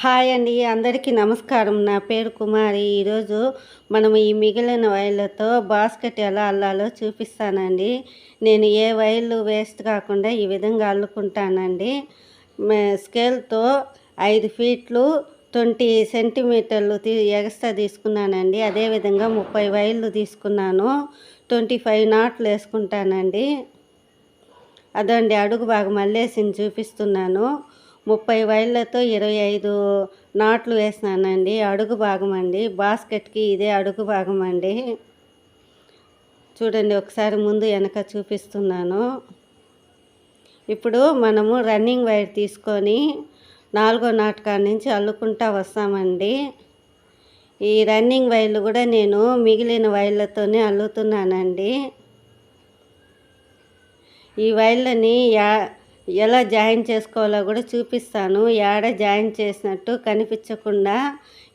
Hi అండి అందరికీ నమస్కారం. నా పేరు కుమారి. ఈరోజు మనం ఈ మిగిలిన వైర్లతో బాస్కెట్ ఎలా అల్లాలో చూపిస్తానండి. నేను ఏ వైర్లు వేస్ట్ కాకుండా ఈ విధంగా అల్లుకుంటానండి. స్కేల్తో ఐదు ఫీట్లు ట్వంటీ సెంటీమీటర్లు తీ ఎగస్ట్రా తీసుకున్నానండి. అదేవిధంగా ముప్పై వైర్లు తీసుకున్నాను. ట్వంటీ ఫైవ్ నాట్లు వేసుకుంటానండి. అదండి అడుగు బాగా మళ్ళేసింది చూపిస్తున్నాను. ముప్పై వైర్లతో ఇరవై ఐదు నాట్లు వేసినానండి. అడుగు భాగం అండి. బాస్కెట్కి ఇదే అడుగు భాగం అండి. చూడండి ఒకసారి ముందు వెనక చూపిస్తున్నాను. ఇప్పుడు మనము రన్నింగ్ వైర్ తీసుకొని నాలుగో నాటకాడ నుంచి అల్లుకుంటా వస్తామండి. ఈ రన్నింగ్ వైర్లు కూడా నేను మిగిలిన వైర్లతోనే అల్లుతున్నానండి. ఈ వైర్లని యా ఎలా జాయిన్ చేసుకోవాలో కూడా చూపిస్తాను. యాడ జాయిన్ చేసినట్టు కనిపించకుండా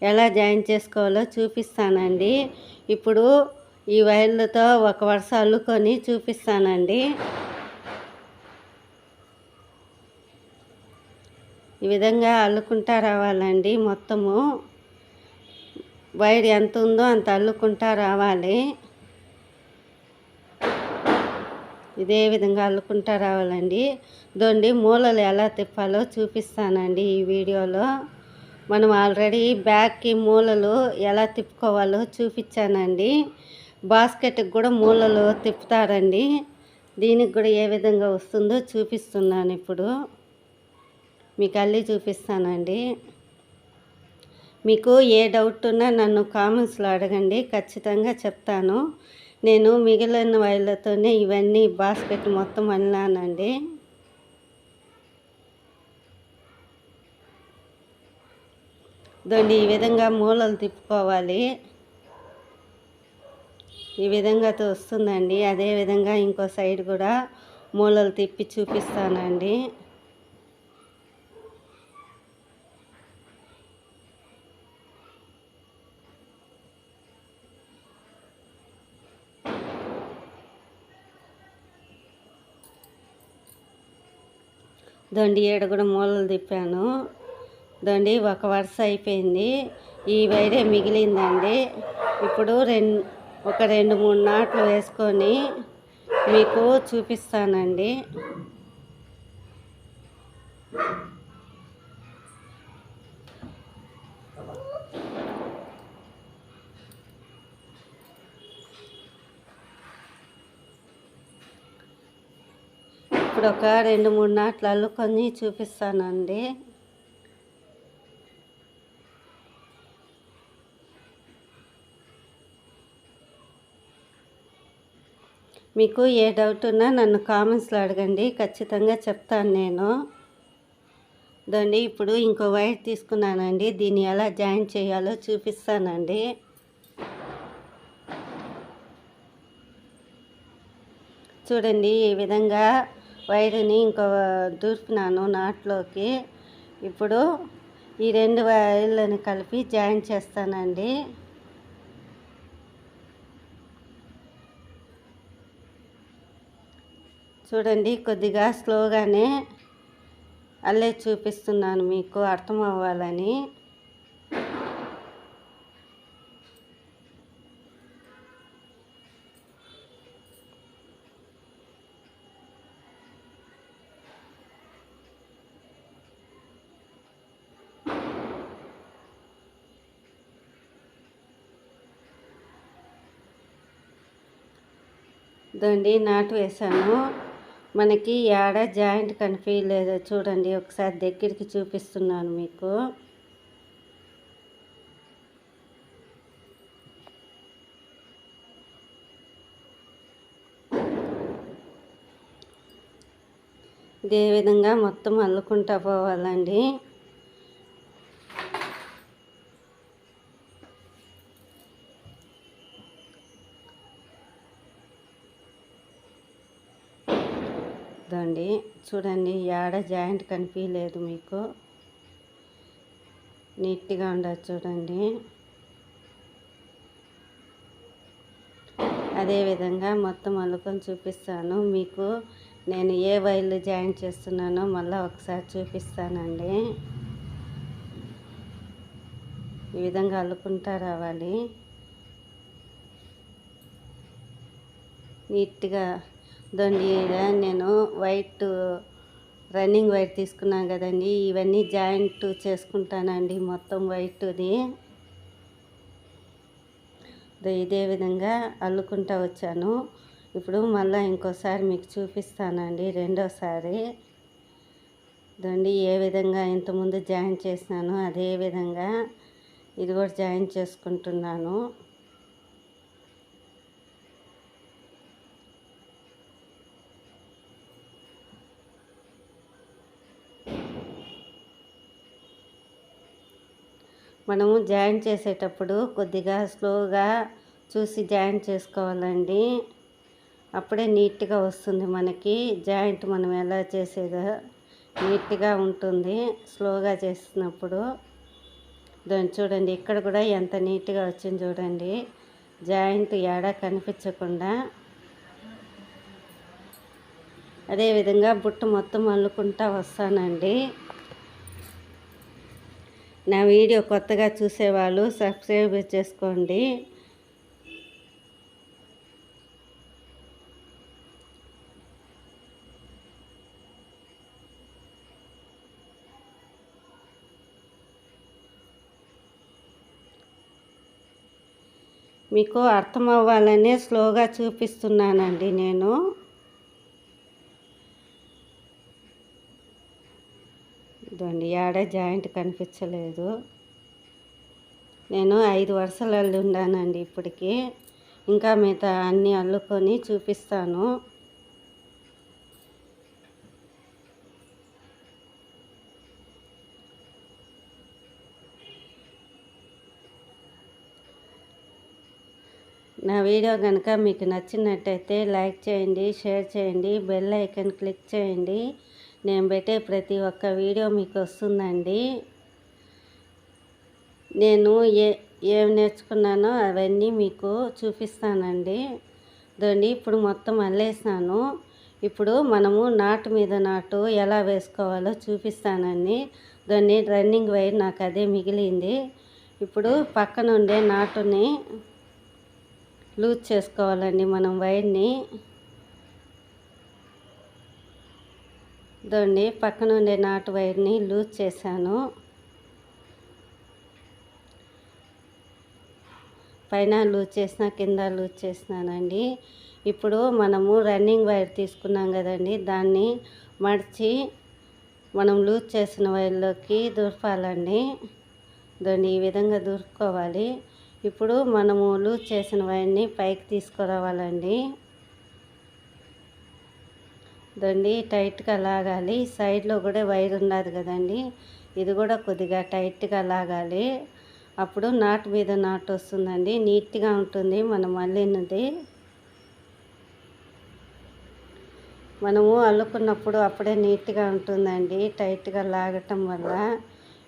ఎలా జాయిన్ చేసుకోవాలో చూపిస్తానండి. ఇప్పుడు ఈ వైర్లతో ఒక వరుస అల్లుకొని చూపిస్తానండి. ఈ విధంగా అల్లుకుంటా రావాలండి మొత్తము. వైర్ ఎంత ఉందో అంత అల్లుకుంటా రావాలి. ఇదే విధంగా అల్లుకుంటా రావాలండి. దొండి మూలలు ఎలా తిప్పాలో చూపిస్తానండి ఈ వీడియోలో. మనం ఆల్రెడీ బ్యాగ్కి మూలలు ఎలా తిప్పుకోవాలో చూపించానండి. బాస్కెట్కి కూడా మూలలు తిప్పుతారండి. దీనికి కూడా ఏ విధంగా వస్తుందో చూపిస్తున్నాను ఇప్పుడు. మీకు అల్లి చూపిస్తానండి. మీకు ఏ డౌట్ ఉన్నా నన్ను కామెంట్స్లో అడగండి ఖచ్చితంగా చెప్తాను. నేను మిగిలిన వైర్లతోనే ఇవన్నీ బాస్కెట్ మొత్తం అన్నానండి. దాన్ని ఈ విధంగా మూలలు తిప్పుకోవాలి. ఈ విధంగా వస్తుందండి. అదే విధంగా ఇంకో సైడ్ కూడా మూలలు తిప్పి చూపిస్తానండి. దొండి ఏడ కూడా మూలలు తిప్పాను. దొండి ఒక వరుస అయిపోయింది. ఈ వైరే మిగిలిందండి. ఇప్పుడు రెండు ఒక రెండు మూడు నాట్లు వేసుకొని మీకు చూపిస్తానండి. ఇప్పుడు ఒక రెండు మూడు నాట్లు అల్లుకొని చూపిస్తానండి. మీకు ఏ డౌట్ ఉన్నా నన్ను కామెంట్స్లో అడగండి ఖచ్చితంగా చెప్తాను నేను. దండి ఇప్పుడు ఇంకో వైర్ తీసుకున్నానండి దీన్ని ఎలా జాయిన్ చేయాలో చూపిస్తానండి. చూడండి ఈ విధంగా వైరుని ఇంకో దూర్పినాను నాట్లోకి. ఇప్పుడు ఈ రెండు వైర్లను కలిపి జాయిన్ చేస్తానండి. చూడండి కొద్దిగా స్లోగానే అల్లే చూపిస్తున్నాను మీకు అర్థం అవ్వాలని దండి నాటు వేసాను మనకి ఏడ జాయింట్ కనిపించలేదు చూడండి ఒకసారి దగ్గరికి చూపిస్తున్నాను మీకు. ఇదే విధంగా మొత్తం అల్లుకుంటా పోవాలండి. దండి చూడండి ఏడ జాయింట్ కనిపించలేదు మీకు. నీట్గా ఉండదు చూడండి. అదేవిధంగా మొత్తం అల్లుకొని చూపిస్తాను మీకు. నేను ఏ వైర్లు జాయిన్ చేస్తున్నానో మళ్ళీ ఒకసారి చూపిస్తానండి. ఈ విధంగా అల్లుకుంటా రావాలి. నీట్గా దొండి నేను వైట్ రన్నింగ్ వైట్ తీసుకున్నాను కదండి. ఇవన్నీ జాయింట్ చేసుకుంటానండి మొత్తం వైట్ది. ఇదే విధంగా అల్లుకుంటా వచ్చాను. ఇప్పుడు మళ్ళీ ఇంకోసారి మీకు చూపిస్తానండి రెండోసారి. దొండి ఏ విధంగా ఇంతకుముందు జాయిన్ చేసినానో అదే విధంగా ఇది కూడా జాయిన్ చేసుకుంటున్నాను. మనము జాయిన్ చేసేటప్పుడు కొద్దిగా స్లోగా చూసి జాయిన్ చేసుకోవాలండి. అప్పుడే నీట్గా వస్తుంది మనకి. జాయింట్ మనం ఎలా చేసేదో నీట్గా ఉంటుంది. స్లోగా చేసినప్పుడు దాన్ని చూడండి ఇక్కడ కూడా ఎంత నీట్గా వచ్చింది చూడండి. జాయింట్ ఏడా కనిపించకుండా. అదేవిధంగా బుట్ట మొత్తం అల్లుకుంటా వస్తానండి. నా వీడియో కొత్తగా చూసేవాళ్ళు సబ్స్క్రైబ్ చేసుకోండి. మీకు అర్థం అవ్వాలనే స్లోగా చూపిస్తున్నానండి నేను. ఇదండి ఆడే జాయింట్ కనిపించలేదు. నేను ఐదు వరుసలు అల్లి ఉన్నానండి ఇప్పటికి. ఇంకా మిగతా అన్నీ అల్లుకొని చూపిస్తాను. నా వీడియో కనుక మీకు నచ్చినట్టయితే లైక్ చేయండి షేర్ చేయండి బెల్ ఐకన్ క్లిక్ చేయండి. నేను పెట్టే ప్రతి ఒక్క వీడియో మీకు వస్తుందండి. నేను ఏ ఏం నేర్చుకున్నానో అవన్నీ మీకు చూపిస్తానండి. దండి ఇప్పుడు మొత్తం అల్లేసాను. ఇప్పుడు మనము నాటు మీద నాటు ఎలా వేసుకోవాలో చూపిస్తానండి. దాన్ని రన్నింగ్ వైర్ నాకు అదే మిగిలింది. ఇప్పుడు పక్కనుండే నాటుని లూజ్ చేసుకోవాలండి మనం వైర్ని. దండి పక్కన ఉండే నాటు వైర్ని లూజ్ చేశాను. పైన లూజ్ చేసిన కింద లూజ్ చేసినానండి. ఇప్పుడు మనము రన్నింగ్ వైర్ తీసుకున్నాం కదండి దాన్ని మడిచి మనం లూజ్ చేసిన వైర్లోకి దూర్పాలండి. దాన్ని ఈ విధంగా దూర్పుకోవాలి. ఇప్పుడు మనము లూజ్ చేసిన వైర్ని పైకి తీసుకురావాలండి. దండి టైట్గా లాగాలి. సైడ్లో కూడా వైర్ ఉన్నది కదండి. ఇది కూడా కొద్దిగా టైట్గా లాగాలి. అప్పుడు నాటు మీద నాటు వస్తుందండి. నీట్గా ఉంటుంది. మనం అల్లినది. మనము అల్లుకున్నప్పుడు అప్పుడే నీట్గా ఉంటుందండి. టైట్గా లాగటం వల్ల.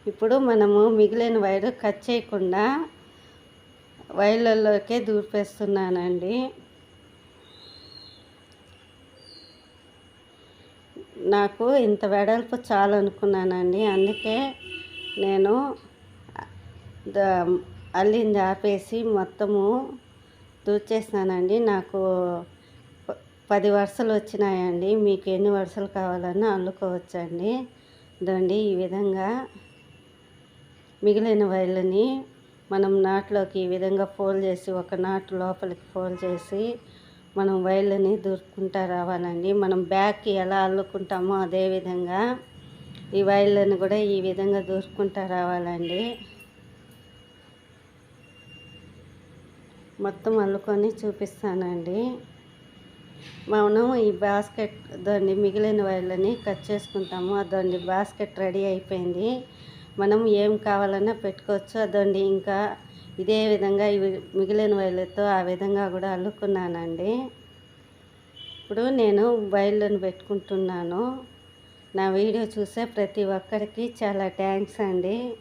ఇప్పుడు మనము మిగిలిన వైరు కట్ చేయకుండా వైర్లలోకే దూపేస్తున్నానండి. నాకు ఇంత వెడల్పు చాలు అనుకున్నానండి. అందుకే నేను అల్లింది ఆపేసి మొత్తము దూచేసినానండి నాకు పది వరుసలు వచ్చినాయండి. మీకు ఎన్ని వరుసలు కావాలన్నా అల్లుకోవచ్చండి. దండి ఈ విధంగా మిగిలిన వైర్లని మనం నాట్లోకి ఈ విధంగా ఫోల్డ్ చేసి ఒక నాటు లోపలికి ఫోల్డ్ చేసి మనం వైర్లని దూరుకుంటా రావాలండి. మనం బ్యాగ్కి ఎలా అల్లుకుంటామో అదేవిధంగా ఈ వైర్లను కూడా ఈ విధంగా దూరుకుంటా రావాలండి. మొత్తం అల్లుకొని చూపిస్తానండి. మనం ఈ బాస్కెట్ దాన్ని మిగిలిన వైర్లని కట్ చేసుకుంటాము. అదండి బాస్కెట్ రెడీ అయిపోయింది. మనం ఏం కావాలన్నా పెట్టుకోవచ్చు. అదండి ఇంకా ఇదే విధంగా ఇవి మిగిలిన వైర్లతో ఆ విధంగా కూడా అల్లుకున్నానండి. ఇప్పుడు నేను వైర్లను పెట్టుకుంటున్నాను. నా వీడియో చూసే ప్రతి ఒక్కరికి చాలా థ్యాంక్స్ అండి.